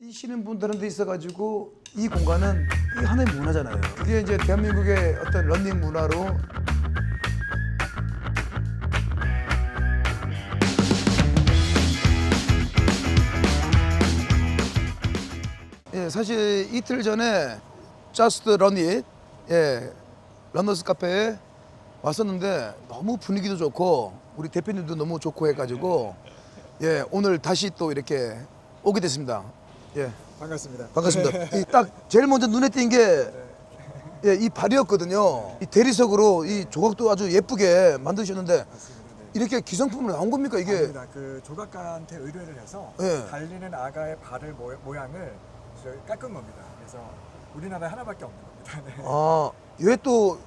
뛰시는 분들한테 있어가지고 이 공간은 이 하나의 문화잖아요. 이게 이제 대한민국의 어떤 런닝 문화로 예, 사실 이틀 전에 Run It 예, 러너스 카페에 왔었는데 너무 분위기도 좋고 우리 대표님도 너무 좋고 해가지고 예, 오늘 다시 또 이렇게 오게 됐습니다. 예, 반갑습니다. 반갑습니다. 이 딱 제일 먼저 눈에 띈 게 예, 이 발이었거든요. 이 대리석으로 이 조각도 아주 예쁘게 만드셨는데 맞습니다. 네. 이렇게 기성품으로 나온 겁니까 이게? 아닙니다. 그 조각가한테 의뢰를 해서 예. 달리는 아가의 발을 모, 모양을 깎은 겁니다. 그래서 우리나라에 하나밖에 없는 겁니다. 네. 아, 왜또 어,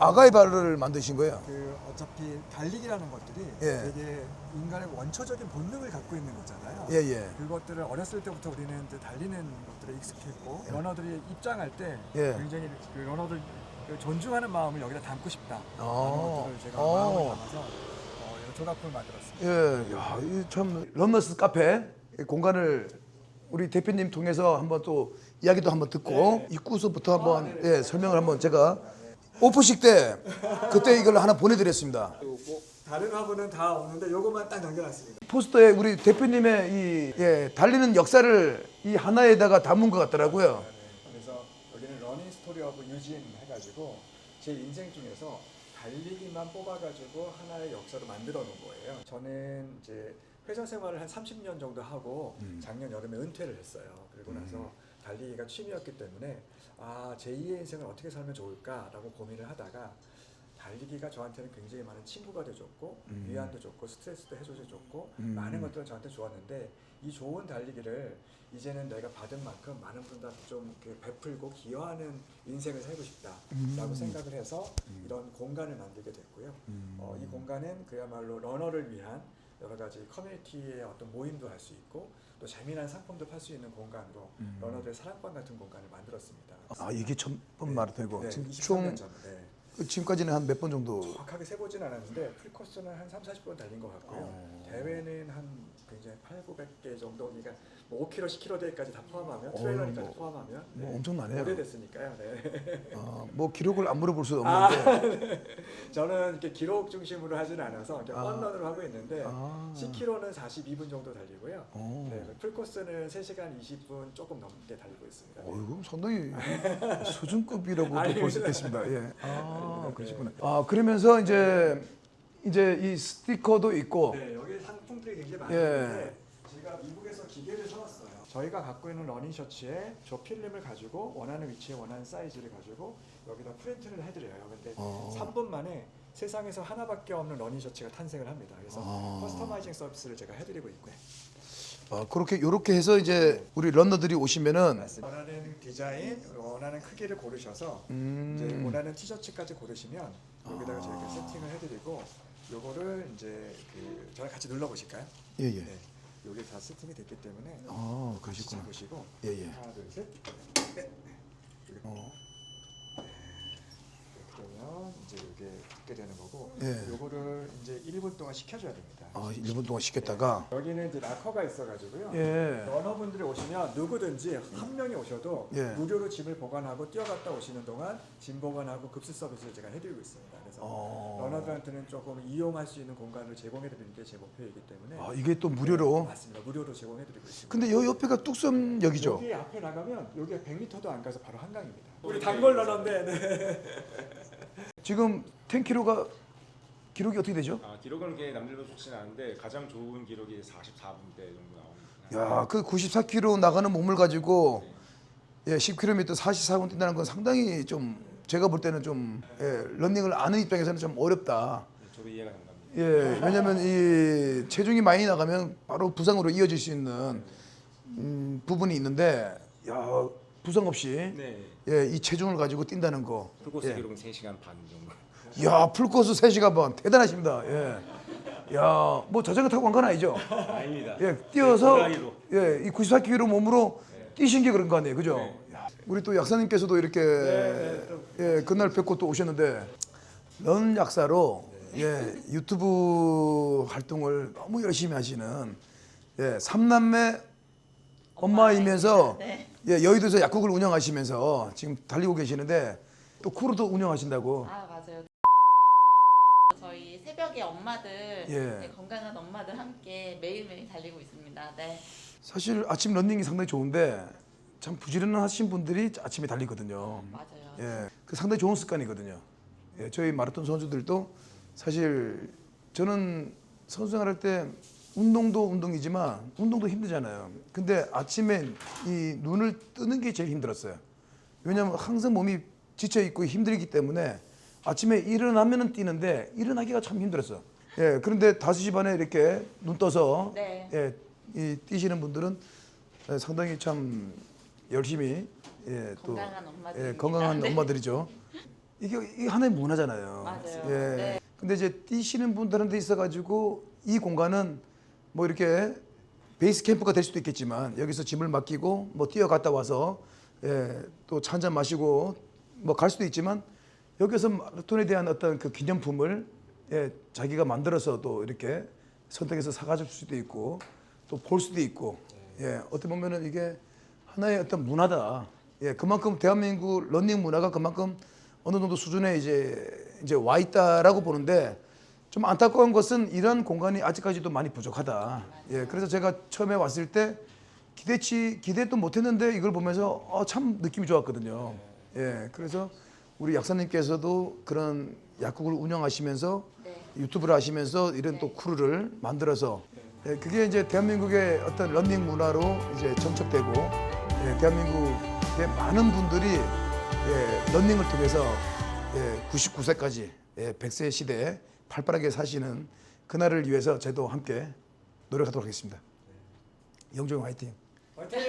아가의 발을 만드신 거예요? 그 어차피 달리기라는 것들이 예. 되게 인간의 원초적인 본능을 갖고 있는 거잖아요. 예, 예. 그것들을 어렸을 때부터 우리는 이제 달리는 것들에 익숙했고 러너들이 입장할 때 예. 굉장히 그 러너들 그 존중하는 마음을 여기다 담고 싶다. 아. 라는 것들을 제가 어. 마음을 담아서 어, 이런 조각품을 만들었습니다. 예, 야, 이참 런너스 카페 이 공간을 우리 대표님 통해서 한번 또 이야기도 한번 듣고 입구서부터 한번 예, 설명을 한번 제가 오프식 때 그때 이걸 하나 보내드렸습니다. 뭐 다른 화분은 다 없는데 요것만 딱 남겨놨습니다. 포스터에 우리 대표님의 이 예, 달리는 역사를 이 하나에다가 담은 것 같더라고요. 그래서 여기는 러닝 스토리 오브 유진 해가지고 제 인생 중에서 달리기만 뽑아가지고 하나의 역사로 만들어 놓은 거예요. 저는 이제 회사 생활을 한 30년 정도 하고 작년 여름에 은퇴를 했어요. 그리고 나서 달리기가 취미였기 때문에 아 제2의 인생을 어떻게 살면 좋을까라고 고민을 하다가 달리기가 저한테는 굉장히 많은 친구가 돼줬고 위안도 좋고 스트레스도 해소제 좋고 음. 많은 것들은 저한테 좋았는데 이 좋은 달리기를 이제는 내가 받은 만큼 많은 분들한테 좀 이렇게 베풀고 기여하는 인생을 살고 싶다라고 생각을 해서 이런 공간을 만들게 됐고요. 어, 이 공간은 그야말로 러너를 위한 여러 가지 커뮤니티의 어떤 모임도 할 수 있고 또 재미난 상품도 팔 수 있는 공간으로 러너들의 사랑방 같은 공간을 만들었습니다. 아 이게 처음 마라톤이고 네, 지금 23년 총 전. 네. 지금까지는 한 몇 번 정도 정확하게 세보진 않았는데 풀코스는 한 3, 40번 달린 것 같고요. 어. 대회는 한 굉장히 8, 900개 정도, 그러니까 뭐 5km, 10km 대회까지 다 포함하면 어, 트레일러니까지 뭐, 포함하면 뭐 엄청나네요. 오래됐으니까요. 네. 어, 뭐 기록을 안 물어볼 수 아, 없는데 저는 이렇게 기록 중심으로 하진 않아서 이렇게 아. 펀런으로 하고 있는데 아. 10km는 42분 정도 달리고요. 어. 네, 풀코스는 3시간 20분 조금 넘게 달리고 있습니다. 어이구 상당히 수준급이라고도 볼 수 있겠습니다. 예. 아 그러시구나. 아 그러면서 이제 이제 이 스티커도 있고 네, 여기 상 품들이 굉장히 예. 많은데 제가 미국에서 기계를 사왔어요. 저희가 갖고 있는 러닝 셔츠에 저 필름을 가지고 원하는 위치에 원하는 사이즈를 가지고 여기다 프린트를 해드려요. 근데 어. 3분 만에 세상에서 하나밖에 없는 러닝 셔츠가 탄생을 합니다. 그래서 아. 커스터마이징 서비스를 제가 해드리고 있고요. 아, 그렇게 요렇게 해서 이제 우리 런너들이 오시면은 원하는 디자인, 원하는 크기를 고르셔서 음. 이제 원하는 티셔츠까지 고르시면 여기다가 저희가 세팅을 해드리고 요거를 이제 그 저랑 같이 눌러 보실까요? 예 예. 네, 여기 다 세팅이 됐기 때문에 아 같이 그러시구나. 잡으시고 예 예. 하나 둘 셋. 네. 어. 이제 이게 붙게 되는 거고 예. 요거를 이제 1분 동안 식혀줘야 됩니다. 아 1분 동안 쉬겠다가 여기는 이제 락커가 있어가지고요. 예. 러너분들이 오시면 누구든지 한 명이 오셔도 예. 무료로 짐을 보관하고 뛰어갔다 오시는 동안 짐 보관하고 급수 서비스를 제가 해드리고 있습니다. 그래서 어. 러너들한테는 조금 이용할 수 있는 공간을 제공해드리는 게 제 목표이기 때문에 아 이게 또 무료로. 맞습니다. 무료로 제공해드리고 있습니다. 근데 요 옆에가 뚝섬역이죠. 여기 앞에 나가면 여기 100m도 안 가서 바로 한강입니다. 우리 단골 러너인데 네. 지금 10km가 기록이 어떻게 되죠? 아, 기록은 그렇게 남들보다 좋지는 않은데 가장 좋은 기록이 44분대 정도 나옵니다. 야, 그 94km 나가는 몸을 가지고 예, 10km 44분 뛴다는 건 상당히 좀 제가 볼 때는 좀 예, 런닝을 아는 입장에서는 좀 어렵다. 네, 저도 이해가 된답니다. 예, 왜냐면 이 체중이 많이 나가면 바로 부상으로 이어질 수 있는 음, 부분이 있는데 야, 부상 없이 네. 예, 이 체중을 가지고 뛴다는 거. 풀코스 예. 기록은 3시간 반 정도. 야, 풀코스 3시간 반 대단하십니다. 예. 야, 뭐 자전거 타고 간 건 아니죠? 아닙니다. 예, 뛰어서 고라니로. 예, 이 94kg 몸으로 뛰신 게 그런 거 아니에요, 그죠? 네. 야, 우리 또 약사님께서도 이렇게 예, 그날 뵙고 또 오셨는데 런 약사로 예, 유튜브 활동을 너무 열심히 하시는 예, 삼남매 엄마이면서 네. 예, 여의도에서 약국을 운영하시면서 지금 달리고 계시는데 또 크루도 운영하신다고. 아 맞아요. 저희 새벽에 엄마들 예. 네, 건강한 엄마들 함께 매일매일 달리고 있습니다. 네. 사실 아침 런닝이 상당히 좋은데 참 부지런하신 분들이 아침에 달리거든요. 맞아요. 예, 그 상당히 좋은 습관이거든요. 예, 저희 마라톤 선수들도 사실 저는 선수 생활할 때 운동도 운동이지만 운동도 힘들잖아요. 근데 아침에 이 눈을 뜨는 게 제일 힘들었어요. 왜냐하면 항상 몸이 지쳐 있고 힘들기 때문에 아침에 일어나면은 뛰는데 일어나기가 참 힘들었어. 예, 그런데 5시 반에 이렇게 눈 떠서 네. 예, 이 뛰시는 분들은 예, 상당히 참 열심히 예, 또 건강한 엄마들입니다. 예, 건강한 네. 엄마들이죠. 이게, 이게 하나의 문화잖아요. 맞아요. 예. 네. 근데 이제 뛰시는 분들한테 있어 가지고 이 공간은 뭐 이렇게 베이스 캠프가 될 수도 있겠지만 여기서 짐을 맡기고 뭐 뛰어갔다 와서 예, 또차 한잔 마시고 뭐 갈 수도 있지만 여기서 마라톤에 대한 어떤 그 기념품을 예, 자기가 만들어서 또 이렇게 선택해서 사가질 수도 있고 또 볼 수도 있고 예, 어떻게 보면은 이게 하나의 어떤 문화다. 예, 그만큼 대한민국 런닝 문화가 그만큼 어느 정도 수준에 이제 이제 와 있다라고 보는데 좀 안타까운 것은 이런 공간이 아직까지도 많이 부족하다. 예, 그래서 제가 처음에 왔을 때 기대치 기대도 못했는데 이걸 보면서 어, 참 느낌이 좋았거든요. 예, 그래서 우리 약사님께서도 그런 약국을 운영하시면서 네. 유튜브를 하시면서 이런 또 크루를 만들어서 예, 그게 이제 대한민국의 어떤 런닝 문화로 이제 정착되고 예, 대한민국의 많은 분들이 예, 런닝을 통해서 예, 99세까지 예, 100세 시대에 팔팔하게 사시는 그날을 위해서 저도 함께 노력하도록 하겠습니다. 영종 화이팅. 화이팅!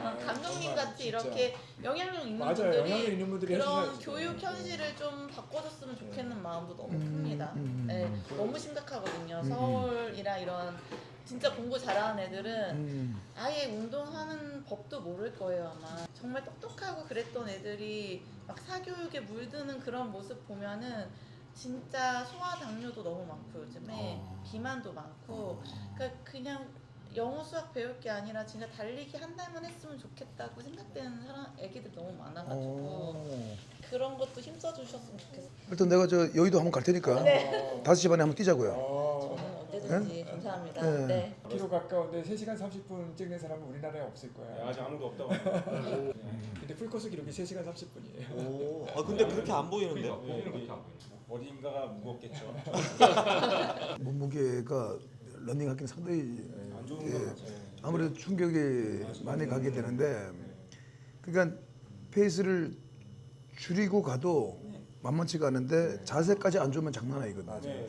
어, 감독님 같이 진짜. 이렇게 영향력 있는 맞아요. 분들이 영향력 있는 분들이 그런. 교육 현실을 좀 바꿔줬으면 좋겠는 마음도 너무 음, 큽니다. 음, 네, 음. 너무 심각하거든요. 음, 서울이나 이런 진짜 공부 잘하는 애들은 음, 아예 운동하는 법도 모를 거예요 아마. 정말 똑똑하고 그랬던 애들이 막 사교육에 물드는 그런 모습 보면은 진짜 소아 당뇨도 너무 많고 요즘에 어. 비만도 많고 그러니까 그냥 영어 수학 배울 게 아니라 진짜 달리기 한 달만 했으면 좋겠다고 생각되는 사람 애기들 너무 많아가지고 어. 그런 것도 힘써 주셨으면 좋겠어요 일단 내가 저 여의도 한번 갈 테니까 네. 다섯 시 반에 한번 뛰자고요. 어, 저는 언제든지 감사합니다 네. 네. 키로 가까운데 3시간 30분 찍는 사람은 우리나라에 없을 거야. 아직 아무도 없다고. 네. 근데 풀코스 기록이 3시간 30분이에요. 오, 아 근데 그렇게 안 보이는데? 어딘가가 무겁겠죠. 몸무게가 러닝하기는 상당히 안 좋은 예, 거 같아요. 아무래도 충격이 많이 가게 되는데 그러니까 페이스를 줄이고 가도 만만치가 않은데 자세까지 안 좋으면 장난 아니거든요. 네.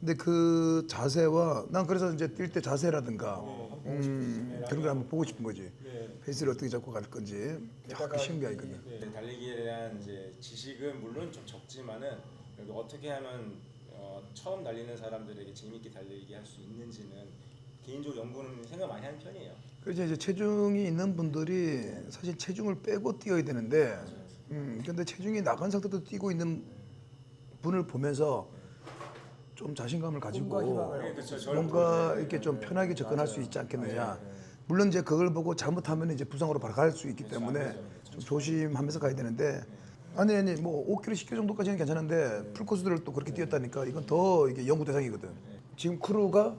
근데 그 자세와 난 그래서 이제 뛸 때 자세라든가 네, 음, 그런 걸 한번 보고 싶은 거지. 네. 페이스를 어떻게 잡고 갈 건지 야, 쉬운 게 아니거든요. 네, 달리기에 대한 이제 지식은 물론 좀 적지만은 어떻게 하면 어, 처음 달리는 사람들에게 재밌게 달리기 할 수 있는지는 개인적으로 연구는 생각 많이 하는 편이에요. 그래서 이제 체중이 있는 분들이 사실 체중을 빼고 뛰어야 되는데, 음, 근데 체중이 나간 상태도 뛰고 있는 분을 보면서 좀 자신감을 가지고 네, 그렇죠. 저를 뭔가 이렇게 좀 네, 편하게 접근할. 수 있지 않겠느냐. 네, 네. 물론 이제 그걸 보고 잘못하면 이제 부상으로 바로 갈 수 있기 때문에. 좀 조심하면서 가야 되는데 아니 아니 뭐 5km 10km 정도까지는 괜찮은데 풀코스들을 또 그렇게 뛰었다니까 이건 더 이게 연구 대상이거든. 지금 크루가